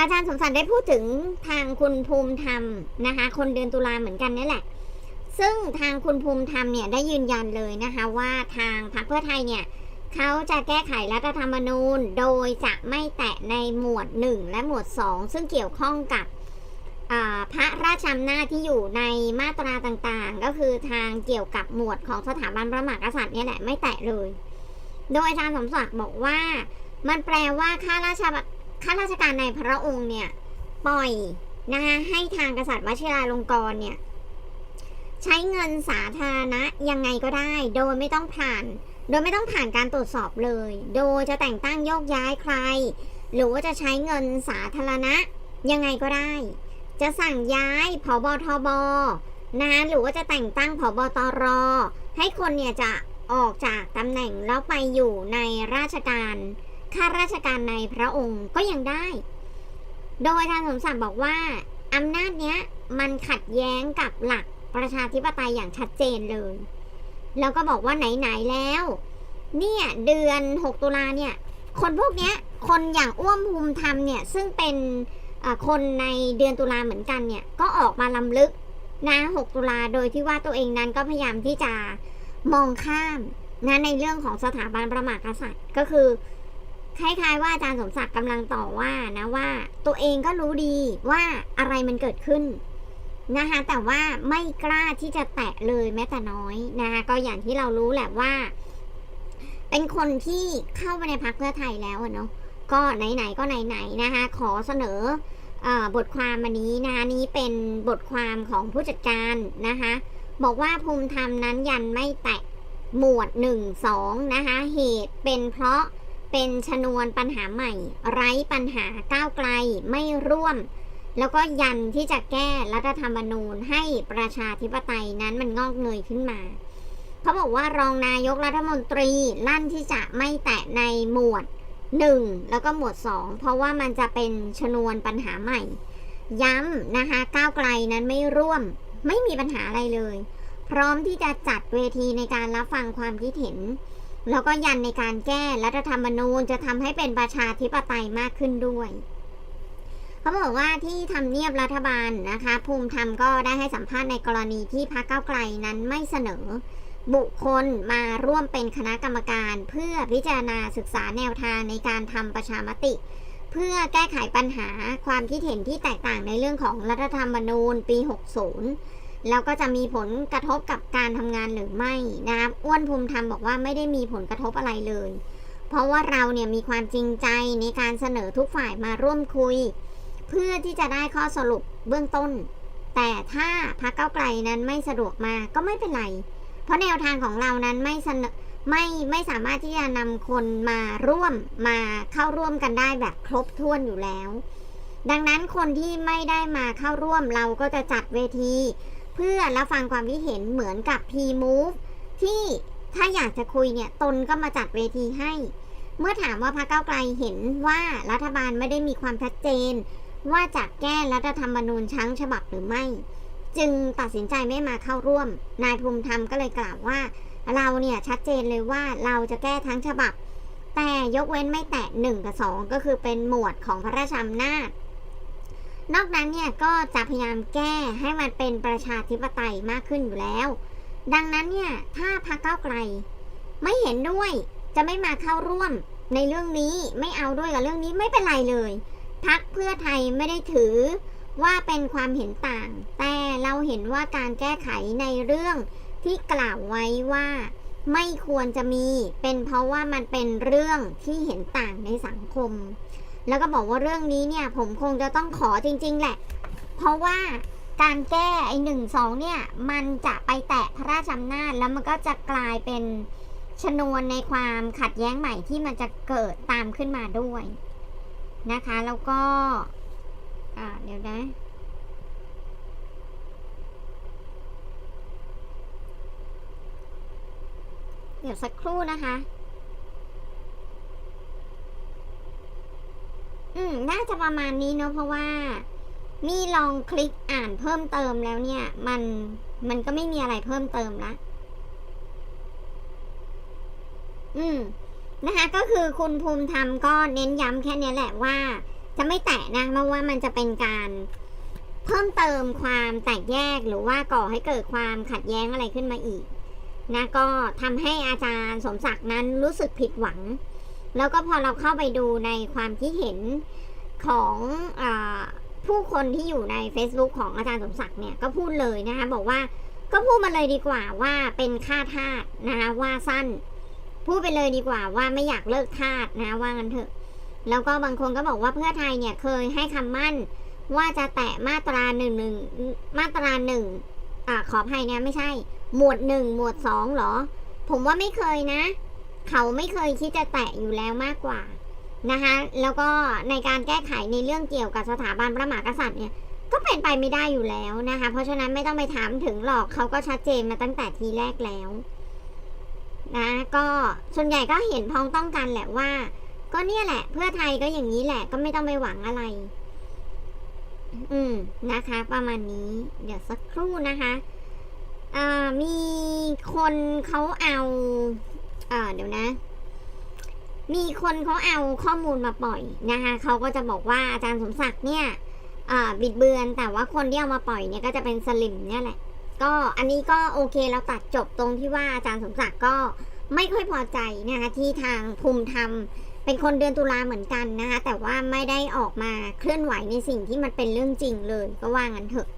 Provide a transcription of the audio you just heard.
อาจารย์สมศักดิ์ได้พูดถึงทางคุณภูมิธรรมนะคะ คนเดือนตุลาเหมือนกันนี่แหละ ซึ่งทางคุณภูมิธรรมเนี่ยได้ยืนยันเลยนะคะว่าทางพรรคเพื่อไทยเนี่ยเขาจะแก้ไขรัฐธรรมนูญ โดยจะไม่แตะในหมวด 1 และหมวด 2 ซึ่งเกี่ยวข้องกับพระราชอำนาจที่อยู่ในมาตราต่างๆ ก็คือทางเกี่ยวกับหมวดของสถาบันพระมหากษัตริย์นี่แหละไม่แตะเลย โดยอาจารย์สมศักดิ์บอกว่า มันแปลว่าข้าราช ข้าราชการในพระองค์เนี่ย ปล่อยนะคะให้ทางกษัตริย์วชิราลงกรณ์เนี่ย ใช้เงินสาธารณะยังไงก็ได้ โดยไม่ต้องผ่าน โดยไม่ต้องผ่านการตรวจสอบเลย โดยจะแต่งตั้งโยกย้ายใคร หรือว่าจะใช้เงินสาธารณะยังไงก็ได้ จะสั่งย้ายผบทบนะคะหรือว่าจะแต่งตั้งผบตร ให้คนเนี่ยจะออกจากตำแหน่งแล้วไปอยู่ในราชการ ข้าราชการในพระองค์ก็ยังได้ โดยทางสมศักดิ์บอกว่าอำนาจเนี้ยมันขัดแย้งกับหลักประชาธิปไตยอย่างชัดเจนเลย แล้วก็บอกว่าไหนๆแล้ว เนี่ยเดือน 6 ตุลาเนี่ย คนพวกเนี้ย คนอย่างอ้วมภูมิธรรมเนี่ย ซึ่งเป็นคนในเดือนตุลาเหมือนกันเนี่ย ก็ออกมาลำลึกนะ 6 ตุลาโดยที่ว่าตัวเองนั้นก็พยายามที่จะมองข้ามนะในเรื่องของสถาบันประมากษัตริย์ก็คือ คล้ายๆว่าอาจารย์สมศักดิ์กำลังต่อว่านะว่า ตัวเองก็รู้ดีว่าอะไรมันเกิดขึ้นนะคะแต่ว่าไม่กล้าที่จะแตะเลยแม้แต่น้อยนะคะก็อย่างที่เรารู้แหละว่า เป็นคนที่เข้ามาในพักเพื่อไทยแล้วเนาะก็ไหนๆก็ไหนๆนะคะขอเสนออบทความอันนี้นะคะนี้เป็นบทความของผู้จัดการนะคะบอกว่าภูมิธรรมนั้นยันไม่แตะหมวด1 2นะคะเหตุเป็นเพราะ เป็นชนวนปัญหาใหม่ ไร้ปัญหาก้าวไกลไม่ร่วม แล้วก็ยันที่จะแก้รัฐธรรมนูญให้ประชาธิปไตยนั้นมันงอกเงยขึ้นมาเขาบอกว่ารองนายกรัฐมนตรีลั่นที่จะไม่แตะในหมวด 1 แล้วก็หมวด 2 เพราะว่ามันจะเป็นชนวนปัญหาใหม่ ย้ำนะคะก้าวไกลนั้นไม่ร่วม ไม่มีปัญหาอะไรเลย พร้อมที่จะจัดเวทีในการรับฟังความคิดเห็น แล้วก็ยันในการแก้รัฐธรรมนูญจะทำให้เป็นประชาธิปไตยมากขึ้นด้วยเขาบอกว่าที่ทำเนียบรัฐบาลนะคะ ภูมิธรรมก็ได้ให้สัมภาษณ์ในกรณีที่พรรคก้าวไกลนั้นไม่เสนอ บุคคลมาร่วมเป็นคณะกรรมการ เพื่อพิจารณาศึกษาแนวทางในการทำประชามติ เพื่อแก้ไขปัญหาความคิดเห็นที่แตกต่างในเรื่องของรัฐธรรมนูญปี 60 แล้วก็จะมีผลกระทบกับการทำงานหรือไม่นะครับอ้วนภูมิธรรมบอกว่าไม่ได้มีผลกระทบอะไรเลย เพราะว่าเราเนี่ยมีความจริงใจในการเสนอทุกฝ่ายมาร่วมคุย เพื่อที่จะได้ข้อสรุปเบื้องต้น แต่ถ้าพรรคเก้าไกลนั้นไม่สะดวกมาก็ไม่เป็นไร เพราะแนวทางของเรานั้นไม่เสนอไม่ไม่สามารถที่จะนำคนมาร่วมมาเข้าร่วมกันได้แบบครบถ้วนอยู่แล้ว ดังนั้นคนที่ไม่ได้มาเข้าร่วมเราก็จะจัดเวที พื่อรับฟังความคิดเห็นเหมือนกับ P-Move ที่ถ้าอยากจะคุยเนี่ยตนก็มาจัดเวทีให้ เมื่อถามว่าพรรคก้าไกลเห็นว่ารัฐบาลไม่ได้มีความชัดเจน ว่าจะแก้รัฐธรรมนูญชั้งฉบับหรือไม่ จึงตัดสินใจไม่มาเข้าร่วม นายภูมิธรรมก็เลยกล่าวว่า เราเนี่ยชัดเจนเลยว่าเราจะแก้ทั้งฉบับ แต่ยกเว้นไม่แตะหนึ่งกับสองก็คือเป็นหมวดของพระราชอำนาจ นอกนั้นเนี่ยก็จะพยายามแก้ให้มันเป็นประชาธิปไตยมากขึ้นอยู่แล้ว ดังนั้นเนี่ยถ้าพรรคก้าไกล ไม่เห็นด้วยจะไม่มาเข้าร่วมในเรื่องนี้ไม่เอาด้วยกับเรื่องนี้ไม่เป็นไรเลยพักเพื่อไทยไม่ได้ถือว่าเป็นความเห็นต่าง แต่เราเห็นว่าการแก้ไขในเรื่องที่กล่าวไว้ว่า ไม่ควรจะมีเป็นเพราะว่ามันเป็นเรื่องที่เห็นต่างในสังคม แล้วก็บอกว่าเรื่องนี้เนี่ยผมคงจะต้องขอจริง ๆ แหละ เพราะว่าการแก้ไอ้หนึ่งสองเนี่ยมันจะไปแตะพระราชอำนาจแล้วมันก็จะกลายเป็นชนวนในความขัดแย้งใหม่ที่มันจะเกิดตามขึ้นมาด้วยนะคะ แล้วก็เดี๋ยวนะเดี๋ยวสักครู่นะคะ อืม น่าจะประมาณนี้เนอะเพราะว่านี่ลองคลิกอ่านเพิ่มเติมแล้วเนี่ย มันมันก็ไม่มีอะไรเพิ่มเติมละอืม นะคะก็คือคุณภูมิธรรมก็เน้นย้ำแค่นี้แหละว่า จะไม่แตะนะเพราะว่ามันจะเป็นการเพิ่มเติมความแตกแยกหรือว่าก่อให้เกิดความขัดแย้งอะไรขึ้นมาอีกนะก็ทำให้อาจารย์สมศักดิ์นั้นรู้สึกผิดหวัง แล้วก็พอเราเข้าไปดูในความคิดเห็นของอผู้คนที่อยู่ใน Facebook ของอาจารย์สมศักดิ์เนี่ยก็พูดเลยนะคะบอกว่าก็พูดมาเลยดีกว่าว่าเป็นค่าทาสนะคะว่าสั้น พูดไปเลยดีกว่าว่าไม่อยากเลิกทาสนะว่างั้นเถอะ แล้วก็บางคนก็บอกว่าเพื่อไทยเนี่ยเคยให้คำมั่นว่าจะแตะมาตราหนึ่งหนึ่งมาตราหนึ่งอขออภัยเนี่ยไม่ใช่ หมวดหนึ่งหมวดสองหรอ ผมว่าไม่เคยนะ เขาไม่เคยคิดจะแตะอยู่แล้วมากกว่านะคะแล้วก็ในการแก้ไขในเรื่องเกี่ยวกับสถาบันพระมหากษัตริย์เนี่ยก็เป็นไปไม่ได้อยู่แล้วนะคะ เพราะฉะนั้นไม่ต้องไปถามถึงหรอกเขาก็ชัดเจนมาตั้งแต่ทีแรกแล้วนะก็ส่วนใหญ่ก็เห็นพ้องต้องกันแหละว่า ก็เนี่ยแหละ เพื่อไทยก็อย่างนี้แหละ ก็ไม่ต้องไปหวังอะไร อืมนะคะ ประมาณนี้ เดี๋ยวสักครู่นะคะอ่ามีคนเขาเอา อ่าเดี๋ยวนะ มีคนเขาเอาข้อมูลมาปล่อยนะคะเขาก็จะบอกว่าอาจารย์สมศักดิ์เนี่ยบิดเบือนแต่ว่าคนที่เอามาปล่อยเนี่ยก็จะเป็นสลิมเนี่ยแหละ ก็อันนี้ก็โอเคเราตัดจบตรงที่ว่าอาจารย์สมศักดิ์ก็ไม่ค่อยพอใจนะคะที่ทางภูมิธรรมเป็นคนเดือนตุลาเหมือนกันนะคะแต่ว่าไม่ได้ออกมาเคลื่อนไหวในสิ่งที่มันเป็นเรื่องจริงเลยก็ว่างั้นเถอะ